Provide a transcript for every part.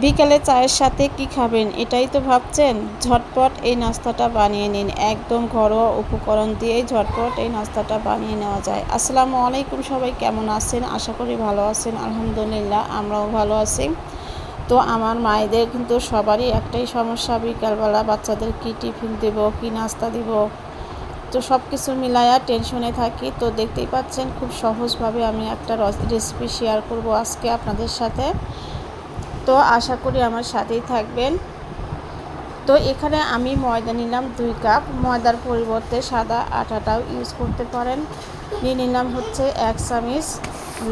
বিকালে চায়ের সাথে কি খাবেন এটাই তো ভাবছেন? ঝটপট এই নাস্তাটা বানিয়ে নিন। একদম ঘরোয়া উপকরণ দিয়েই ঝটপট এই নাস্তাটা বানিয়ে নেওয়া যায়। আসসালামু আলাইকুম সবাই, কেমন আছেন? আশা করি ভালো আছেন, আলহামদুলিল্লাহ, আমরাও ভালো আছি। তো আমার মায়েদের কিন্তু সবারই একটাই সমস্যা, বিকালবেলা বাচ্চাদের কি টিফিন দেব, কি নাস্তা দিব? তো সব কিছু মিলায়া টেনশনে থাকি। তো দেখতেই পাচ্ছেন, খুব সহজভাবে আমি একটা রেসিপি শেয়ার করব আজকে আপনাদের সাথে। তো আশা করি আমার সাথেই থাকবেন। তো এখানে আমি ময়দা নিলাম দুই কাপ। ময়দার পরিবর্তে সাদা আটাটাও ইউজ করতে পারেন। নিয়ে নিলাম হচ্ছে এক চামিচ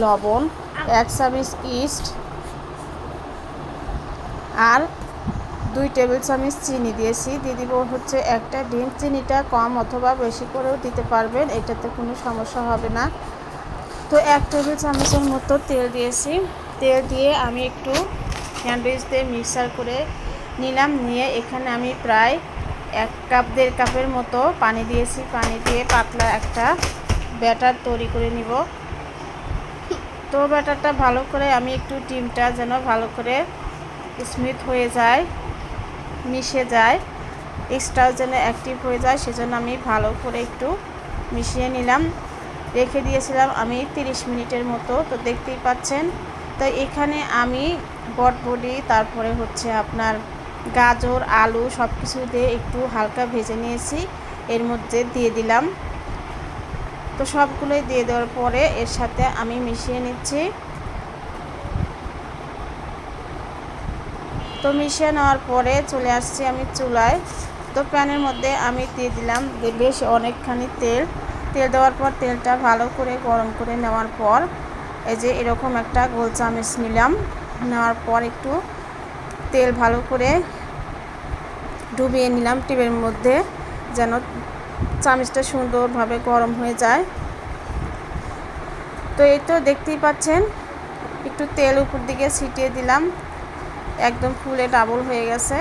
লবণ, এক চামিচ ইস্ট আর দুই টেবিল চামিচ চিনি দিয়েছি। দিয়ে দিব হচ্ছে একটা ডিম। চিনিটা কম অথবা বেশি করেও দিতে পারবেন, এটাতে কোনো সমস্যা হবে না। তো এক টেবিল চামচের মতো তেল দিয়েছি। তেল দিয়ে আমি একটু স্যান্ডউইচ দিয়ে মিক্সার করে নিলাম, নিয়ে এখানে আমি প্রায় এক কাপ, দেড় কাপের মতো পানি দিয়েছি। পানি দিয়ে পাতলা একটা ব্যাটার তৈরি করে নিব। তো ব্যাটারটা ভালো করে আমি একটু ডিমটা যেন ভালো করে স্মিথ হয়ে যায়, মিশে যায় এক্সট্রাও যেন অ্যাক্টিভ হয়ে যায়, সেজন্য আমি ভালো করে একটু মিশিয়ে নিলাম। রেখে দিয়েছিলাম আমি 30 মিনিটের মতো। তো দেখতেই পাচ্ছেন তো এখানে আমি বটবডি তারপরে হচ্ছে আপনার গাজর, আলু সব কিছু দিয়ে একটু হালকা ভেজে নিয়েছি। এর মধ্যে দিয়ে দিলাম। তো সবগুলোই দিয়ে দেওয়ার পরে এর সাথে আমি মিশিয়ে নিচ্ছি। তো মিশিয়ে নেওয়ার পরে চলে আসছি আমি চুলায়। তো প্যানের মধ্যে আমি দিয়ে দিলাম বেশ অনেকখানি তেল। তেল দেওয়ার পর তেলটা ভালো করে গরম করে নেওয়ার পর এই যে এরকম একটা গোল চামচ নিলাম। নেওয়ার পর একটু তেল ভালো করে ডুবিয়ে নিলাম টিপের মধ্যে, যেন চামচটা সুন্দরভাবে গরম হয়ে যায়। তো এই তো দেখতেই পাচ্ছেন, একটু তেল উপর দিকে ছিটিয়ে দিলাম। একদম ফুলে ডাবল হয়ে গেছে।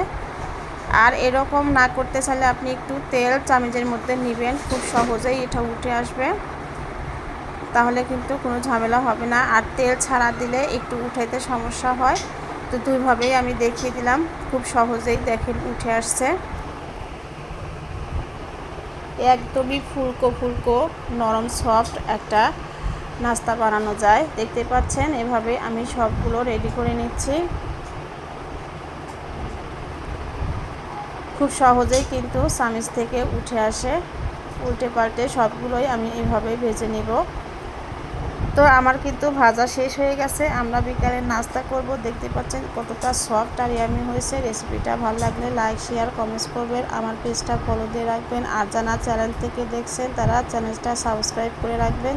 আর এরকম না করতে চাইলে আপনি একটু তেল চামচের মধ্যে নেবেন, খুব সহজেই এটা উঠে আসবে। তাহলে কিন্তু কোনো ঝামেলা হবে না। আর তেল ছাড়া দিলে একটু উঠাইতে সমস্যা হয়। তো দুইভাবেই আমি দেখিয়ে দিলাম। খুব সহজেই দেখেন উঠে আসছে। একদমই ফুলকো ফুলকো, নরম সফট একটা নাস্তা বানানো যায়। দেখতে পাচ্ছেন, এভাবে আমি সবগুলো রেডি করে নিচ্ছি। খুব সহজেই কিন্তু সামিজ থেকে উঠে আসে। উল্টে পাল্টে সবগুলোই আমি এভাবেই ভেজে নিব। তো আমার কিন্তু ভাজা শেষ হয়ে গেছে। আমরা বিকালে নাস্তা করব। দেখতে পাচ্ছেন কতটা সফট আর ইয়ামি হয়েছে। রেসিপিটা ভালো লাগলে লাইক শেয়ার কমেন্টস করবেন। আমার পেজটা ফলো দিয়ে রাখবেন। আর যারা চ্যানেল থেকে দেখছেন, তারা চ্যানেলটা সাবস্ক্রাইব করে রাখবেন।